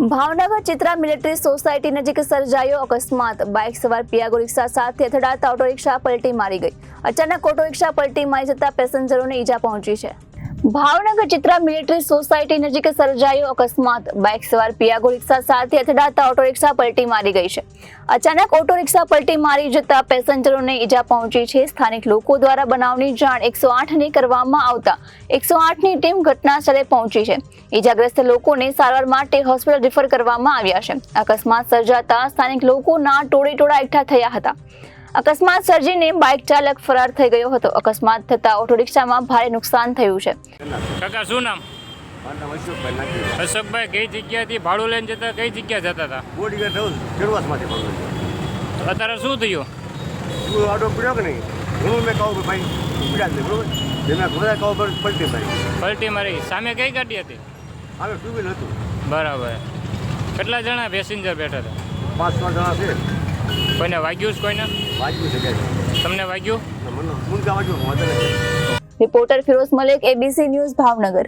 Bhavnagar Chitra military society નજીક સર્જાયો અકસ્માત. બાઇક સવાર પિયાગો રિક્ષા સાથે અથડાતા ઓટો રિક્ષા પલટી મારી ગઈ. અચાનક ઓટો રિક્ષા પલટી મારી જતા પેસેન્જરોને ઈજા પહોંચી છે. ભાવનગર ચિત્રા મિલિટરી સોસાયટી નજીક સર્જાયો અકસ્માત. બાઇક સવાર પિયાગો રિક્ષા સાથે અથડાતા ઓટો રિક્ષા પલટી મારી ગઈ છે. અચાનક ઓટો રિક્ષા પલટી મારી જતા પેસેન્જરોને ઈજા પહોંચી છે. સ્થાનિક લોકો દ્વારા બનાવની જાણ એકસો આઠને કરવામાં આવતા એકસો આઠની ટીમ ઘટના સ્થળે પહોંચી છે. ઈજાગ્રસ્ત લોકોને સારવાર માટે હોસ્પિટલ રિફર કરવામાં આવ્યા છે. અકસ્માત સર્જાતા સ્થાનિક લોકોના ટોળે ટોળા એકઠા થયા હતા. અકસ્માત સર્જીને બાઇક ચાલક ફરાર થઈ ગયો હતો. અકસ્માત થતા ઓટો રિક્ષામાં ભારે નુકસાન થયું છે. કાકા શું નામ? અશોકભાઈ કઈ જગ્યાથી ભાડું લઈને જતા કઈ જગ્યા જતા હતા? અત્યારે શું થયું? તું આડો પીડ્યો કે નહીં? હું મેં કહું ભાઈ પીડ્યા જ નહીં બરોબર મેં બધા કહું પર પલટી મારી. પલટી મારી. સામે કઈ ગાડી હતી? હવે ટુ વ્હીલ હતું. બરાબર. કેટલા જણા પેસેન્જર બેઠા હતા? પાંચ છ જણા છે. કોઈને વાગ્યું છે કોઈને? વાગ્યું છે તમને વાગ્યું? Reporter Firoz Malik ABC news Bhavnagar.